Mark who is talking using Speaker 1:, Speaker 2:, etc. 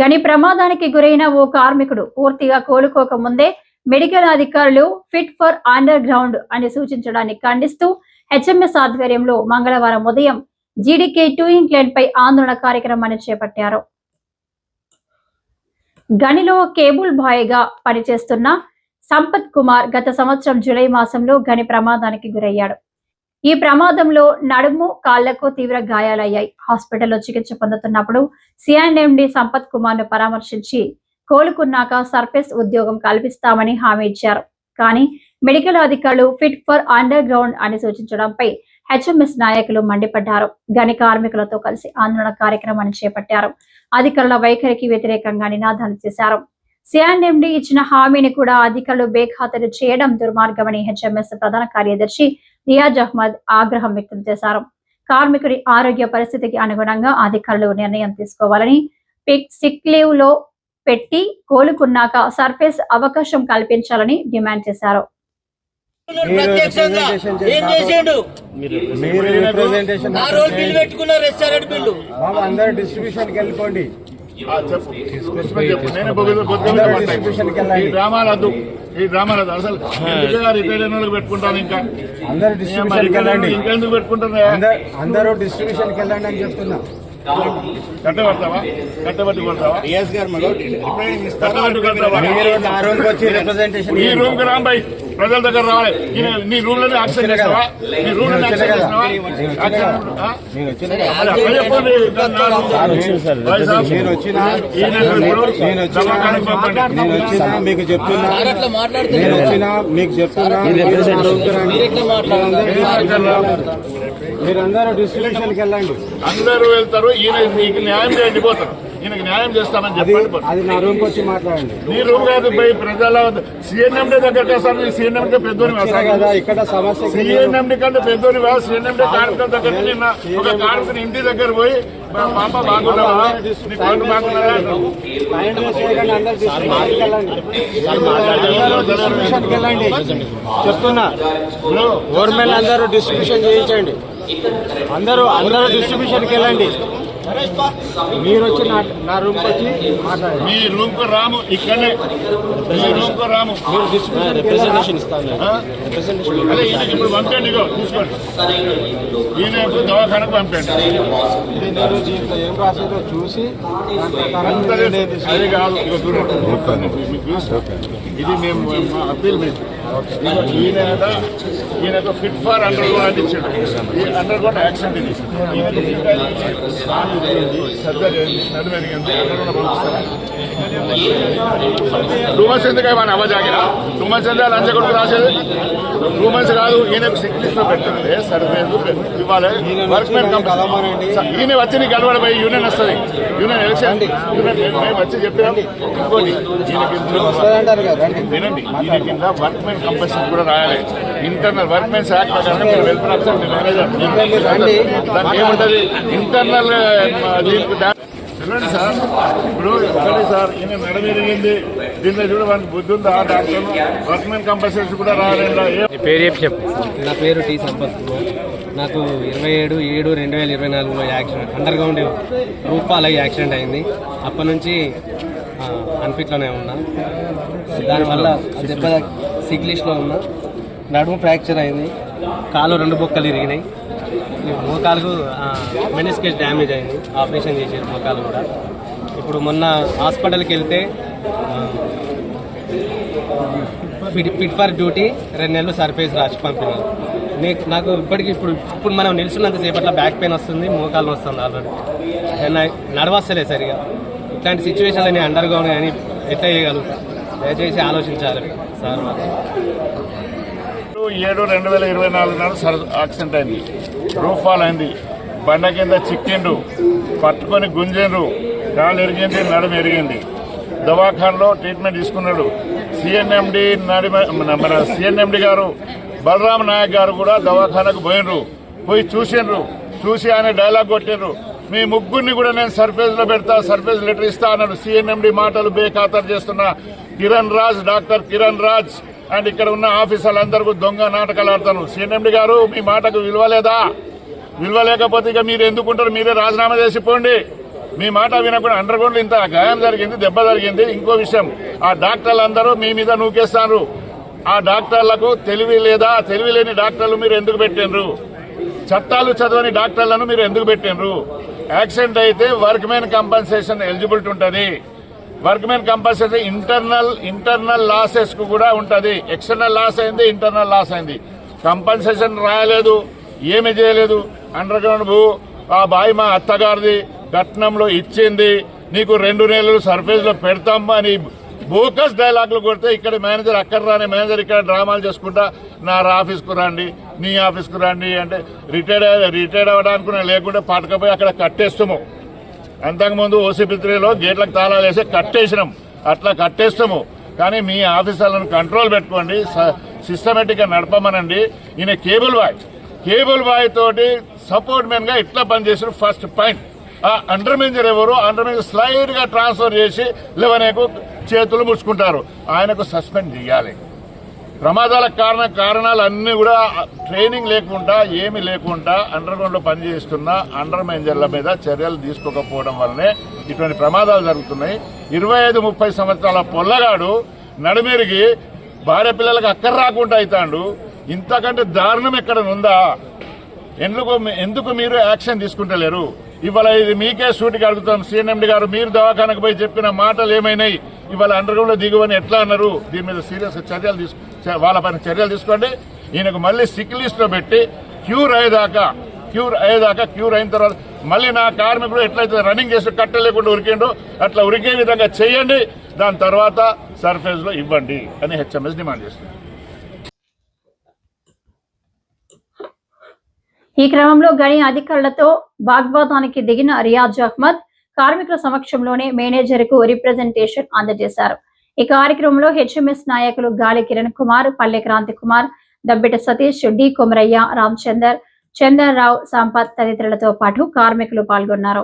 Speaker 1: గని ప్రమాదానికి గురైన ఓ కార్మికుడు పూర్తిగా కోలుకోక ముందే మెడికల్ అధికారులు ఫిట్ ఫర్ అండర్ గ్రౌండ్ అని సూచించడాన్ని ఖండిస్తూ హెచ్ఎంఎస్ ఆధ్వర్యంలో మంగళవారం ఉదయం జీడీకే టూ ఇంగ్లాండ్ పై ఆందోళన కార్యక్రమాన్ని చేపట్టారు. గనిలో కేబుల్ బాయ్గా పనిచేస్తున్న సంపత్ కుమార్ గత సంవత్సరం జూలై మాసంలో గని ప్రమాదానికి గురయ్యాడు. ఈ ప్రమాదంలో నడుము కాళ్ళకు తీవ్ర గాయాలయ్యాయి. హాస్పిటల్లో చికిత్స పొందుతున్నప్పుడు సిఎండి సంపత్ కుమార్ను పరామర్శించి కోలుకున్నాక సర్ఫేస్ ఉద్యోగం కల్పిస్తామని హామీ ఇచ్చారు. కానీ మెడికల్ అధికారులు ఫిట్ ఫర్ అండర్ గ్రౌండ్ అని సూచించడంపై హెచ్ఎంఎస్ నాయకులు మండిపడ్డారు. గని కార్మికులతో కలిసి ఆందోళన కార్యక్రమాన్ని చేపట్టారు. అధికారుల వైఖరికి వ్యతిరేకంగా నినాదాలు చేశారు. సిఎండి ఇచ్చిన హామీని కూడా అధికారులు బేఖాతరు చేయడం దుర్మార్గమని హెచ్ఎంఎస్ ప్రధాన కార్యదర్శి రియాజ్ అహ్మద్ ఆగ్రహం వ్యక్తం చేశారు. కార్మికుడి ఆరోగ్య పరిస్థితికి అనుగుణంగా అధికారులు నిర్ణయం తీసుకోవాలని పిక్ సిక్ లీవ్లో పెట్టి కోలుకున్నాక సర్ఫేస్ అవకాశం కల్పించాలని డిమాండ్ చేశారు.
Speaker 2: మీరు డిస్ట్రిబ్యూషన్కి
Speaker 3: ఈ డ్రామాలు వద్దు ఈ డ్రామాలు వద్దు అసలు ఎందుకుగా రిటైల్ అయిన వాళ్ళకి పెట్టుకుంటాను ఇంకా?
Speaker 2: అందరు
Speaker 3: ఏమ్మా,
Speaker 2: డిస్ట్రిబ్యూషన్కి
Speaker 3: రిటైల్ అయిన
Speaker 2: వెళ్ళండి.
Speaker 3: వాళ్ళు ఇంకా ఎందుకు పెట్టుకుంటున్నా
Speaker 2: అందరు అందరూ డిస్ట్రిబ్యూషన్కి వెళ్ళండి అని చెప్తున్నా.
Speaker 3: కట్టబడతావా? కట్టబట్టి కొడతావా? కట్టబట్టి ఈ రూమ్కి రాంబాయి. ప్రజల దగ్గర రావాలి నీ రూమ్లోనే యాక్సెప్ట్
Speaker 2: వచ్చిన కదా.
Speaker 3: చేస్తావా నీ రూమ్లోనే
Speaker 2: నేను
Speaker 3: యాక్సెప్ట్
Speaker 2: వచ్చిన కదా.
Speaker 3: చేస్తావా
Speaker 2: నేను వచ్చిన
Speaker 3: యాక్సెప్ట్
Speaker 2: కదా.
Speaker 3: ఆ?
Speaker 2: నేను వచ్చిన
Speaker 3: అదే, అదే చెప్పండి. భాయ్ సాబ్,
Speaker 2: నేను వచ్చిన
Speaker 3: ఈయన ఇప్పుడు
Speaker 2: నేను వచ్చిన
Speaker 3: దవాఖానకు పంపండి.
Speaker 2: నేను వచ్చిన మీకు చెప్తున్నా నేను వచ్చిన మీకు చెప్తున్నా మీరందరూ డిస్ట్రిబ్యూషన్కి వెళ్ళండి
Speaker 3: అందరూ వెళ్తారు ఈయన నీకు న్యాయం చేయండి పోతారు ఈయనకి న్యాయం చేస్తామని చెప్పండి.
Speaker 2: అది నా రూమ్ వచ్చి మాట్లాడండి.
Speaker 3: నీ రూమ్ కాదు పోయి ప్రజల సీఎన్ఎండి దగ్గరికి వస్తాను. పెద్దోని
Speaker 2: కదా ఇక్కడ సమస్య
Speaker 3: సీఎన్ఎండి కంటే పెద్దోని వా సీఎన్ఎండి కార్మికుల దగ్గర నిన్న ఒక కార్మికుని ఇంటి దగ్గర పోయి పాప బాగున్నావా నీ పండు బాగున్నారా
Speaker 2: చెప్తున్నా గవర్నమెంట్ అందరూ డిస్ట్రిబ్యూషన్ చేయించండి. అందరూ అందరూ డిస్ట్రిబ్యూషన్కి వెళ్ళండి. మీరు వచ్చి నా రూమ్ వచ్చి
Speaker 3: మీ రూమ్కు రాము ఇక్కడనే. మీ రూమ్. కు రాము
Speaker 2: మీరు రిప్రజెంటేషన్ ఇస్తాను.
Speaker 3: ఇప్పుడు పంపండి ఇగో తీసుకోండి. ఈయన ఇప్పుడు దవాఖానకు పంపండి.
Speaker 2: మీరు దీంట్లో ఏం రాసిందో చూసి.
Speaker 3: అది కాదు చూస్తా. ఇది మేము అప్పీల్ మీకు ఈయన ఈయనకు ఫిట్ ఫర్ అండర్ గ్రౌండ్ ఇచ్చాడు. అండర్ గ్రౌండ్ యాక్సిడెంట్ ఇది. ఈయనకు టూ మంత్స్ ఎందుకు మన అవ్వజాగిరా టూ మంత్స్ ఎందుకు లంచ కొడుకు రాసేది టూ మంత్స్ కాదు ఈయన సిక్నెస్లో పెట్టండి సర్వేదు ఇవ్వాలి వర్క్ మెన్ ఈయన వచ్చి నీకు కలవడం యూనియన్ వస్తుంది యూనియన్ ఎలక్షన్ యూనియన్ వచ్చి చెప్పినాం ఇంకోటి ఈయనకి వినండి దీని కింద వర్క్ మెన్ కంపల్సరీ కూడా రాయాలి ఇంటర్నల్ వర్క్ మెన్స్ యాక్ట్ ప్రకారం మీరు వెల్ఫేర్ ఆఫీసర్ మీ మేనేజర్.
Speaker 2: మీరు రండి.
Speaker 3: దానికి ఏముంటది? ఇంటర్నల్ దీనికి దా- చూడండి సార్ ఇప్పుడు ఒకటి సార్ ఈయన చూడ మనకి బుద్ధి ఉందా? డాక్టర్ వర్క్ మెన్ కంపల్సరీ కూడా ఏ
Speaker 4: నీ పేరు చెప్పి చెప్పు. నా పేరు టీ సంపత్ నాకు ఇరవై ఏడు ఏడు రెండు వేల ఇరవై నాలుగులో యాక్సిడెంట్ అండర్ గ్రౌండ్ అయ్యి యాక్సిడెంట్ అయింది. అప్పటి నుంచి అన్ఫిట్లోనే ఉన్నా. దానివల్ల దెబ్బ సిక్ లిస్ట్లో ఉన్నా. నడుము ఫ్రాక్చర్ అయింది. కాలు రెండు బొక్కలు ఇరిగినాయి. మోకాలకు మెనిస్కేజ్ డ్యామేజ్ అయింది. ఆపరేషన్ చేసేది మోకాలు కూడా. ఇప్పుడు మొన్న హాస్పిటల్కి వెళ్తే ఫిట్ ఫిట్ ఫర్ డ్యూటీ రెండు నెలలు సర్ఫేస్ రాసి పంపినారు. నీకు నాకు ఇప్పటికి ఇప్పుడు ఇప్పుడు మనం నిల్చున్నంత సేపట్లో బ్యాక్ పెయిన్ వస్తుంది మోకాలు వస్తుంది ఆల్రెడీ నడవస్తలే సరిగా. ఇట్లాంటి సిచ్యువేషన్ నేను అండర్గా కానీ ఎట్లా చేయగలుగుతా? దయచేసి ఆలోచించాలి. సార్
Speaker 3: ఏడు రెండు వేల ఇరవై నాలుగు నాడు సర్ యాక్సిడెంట్ అయింది. రూఫ్ ఫాల్ అయింది. బండ కింద చిక్కిండు పట్టుకొని గుంజిండ్రు. కాలు ఎరిగింది నడుము ఎరిగింది. దవాఖానలో ట్రీట్మెంట్ తీసుకున్నాడు. సిఎన్ఎండి నడిమ మన- సిఎన్ఎండి గారు బలరామ నాయక్ గారు కూడా దవాఖానకు పోయినరు పోయి చూసిండ్రు. చూసి ఆయన డైలాగ్ కొట్టిండ్రు. మీ ముగ్గురిని కూడా నేను సర్ఫేస్లో పెడతా సర్ఫేస్ లెటర్ ఇస్తా అన్నాడు. సిఎన్ఎండి మాటలు బేఖాతరు చేస్తున్న కిరణ్ రాజ్ డాక్టర్ కిరణ్ రాజ్. అండ్ ఇక్కడ ఉన్న ఆఫీసర్లందరూ దొంగ నాటకాలు ఆడతాను సీఎండి గారు మీ మాటకు విలువ లేదా? విలువ లేకపోతే ఇక మీరు ఎందుకుంటారు మీరే రాజీనామా చేసిపోండి మీ మాట వినకుండా అండర్ గ్రౌండ్ ఇంత గాయం జరిగింది దెబ్బ జరిగింది. ఇంకో విషయం ఆ డాక్టర్లు అందరూ మీ మీద నూకేస్తారు. ఆ డాక్టర్లకు తెలివి లేదా? తెలివి లేని డాక్టర్లు మీరు ఎందుకు పెట్టిండ్రు? చట్టాలు చదవని డాక్టర్లను మీరు ఎందుకు పెట్టిండ్రు? యాక్సిడెంట్ అయితే వర్క్ మెన్ కంపన్సేషన్ ఎలిజిబిలిటీ ఉంటుంది. వర్క్మెన్ కంపల్సరీ ఇంటర్నల్ ఇంటర్నల్ లాసెస్కు కూడా ఉంటుంది. ఎక్స్టర్నల్ లాస్ అయింది ఇంటర్నల్ లాస్ అయింది. కంపన్సేషన్ రాయలేదు ఏమి చేయలేదు. అండర్ గ్రౌండ్ భూ ఆ బాయి మా అత్తగారిది కట్నంలో ఇచ్చింది. నీకు రెండు నెలలు సర్ఫేస్లో పెడతాం అని బోకస్ డైలాగులు కొడితే ఇక్కడ మేనేజర్ అక్కడ రాని మేనేజర్ ఇక్కడ డ్రామాలు చేసుకుంటా నా ఆఫీస్కు రండి నీ ఆఫీస్కు రండి అంటే రిటైర్డ్ రిటైర్డ్ అవ్వడానికి లేకుంటే పట్టుకపోయి అక్కడ కట్టేస్తాము. అంతకుముందు ఓసీపీ త్రీలో గేట్లకు తాళాలు వేసి కట్టేసినాం. అట్లా కట్టేస్తాము. కానీ మీ ఆఫీసర్లను కంట్రోల్ పెట్టుకోండి. సిస్టమేటిక్గా నడపమనండి. ఈయన కేబుల్ బాయ్. కేబుల్ బాయ్ తోటి సపోర్ట్ మెన్గా ఇట్లా పనిచేసిన ఫస్ట్ పాయింట్. ఆ అండర్ మేనేజర్ ఎవరు? అండర్ మేనేజర్ స్లైడ్గా ట్రాన్స్ఫర్ చేసి లెవెనేకు చేతులు ముడుచుకుంటారు. ఆయనకు సస్పెండ్ చేయాలి. ప్రమాదాల కారణ కారణాలు అన్నీ కూడా ట్రైనింగ్ లేకుండా ఏమి లేకుండా అండర్ గ్రౌండ్లో పనిచేస్తున్న అండర్ మేనేజర్ల మీద చర్యలు తీసుకోకపోవడం వల్లనే ఇటువంటి ప్రమాదాలు జరుగుతున్నాయి. ఇరవై ఐదు ముప్పై సంవత్సరాల పొల్లగాడు నడుమెరిగి భార్య పిల్లలకు అక్కర రాకుండా అవుతాడు ఇంతకంటే దారుణం ఎక్కడ ఉందా ఎందుకు ఎందుకు మీరు యాక్షన్ తీసుకుంటలేరు? ఇవాళ ఇది మీకే సూటికి అడుగుతాం. సీఎండి గారు మీరు దవాఖానకు పోయి చెప్పిన మాటలు ఏమైనాయి? ఇవాళ అండర్గ్రౌండ్లో దిగువని ఎట్లా అన్నారు? దీని మీద సీరియస్ చర్యలు తీసుకు వాళ్ళపైన వాళ్ళ పైన చర్యలు తీసుకోండి. ఈయనకు మళ్ళీ సిక్ లిస్ట్లో పెట్టి క్యూర్ అయ్యేదాకా క్యూర్ అయ్యేదాకా క్యూర్ అయిన తర్వాత మళ్ళీ నా కార్మికుడు ఎట్లయితే రన్నింగ్ చేసి కట్టలేకుండా ఉరికిండో అట్లా ఉరికే విధంగా చేయండి. దాని తర్వాత సర్ఫేస్లో ఇవ్వండి అని హెచ్ఎంఎస్ డిమాండ్ చేస్తుంది.
Speaker 1: ఈ క్రమంలో గని అధికారులతో బాగ్వాదానికి దిగిన రియాజ్ అహ్మద్ కార్మికుల సమక్షంలోనే మేనేజర్కు రిప్రజెంటేషన్ అందజేశారు. ఈ కార్యక్రమంలో హెచ్ఎంఎస్ నాయకులు గాలి కిరణ్ కుమార్ పల్లె క్రాంతి కుమార్ దబ్బెట సతీష్ డి కొమరయ్య రామచందర్ చందర్రావు సంపత్ తదితరులతో పాటు కార్మికులు పాల్గొన్నారు.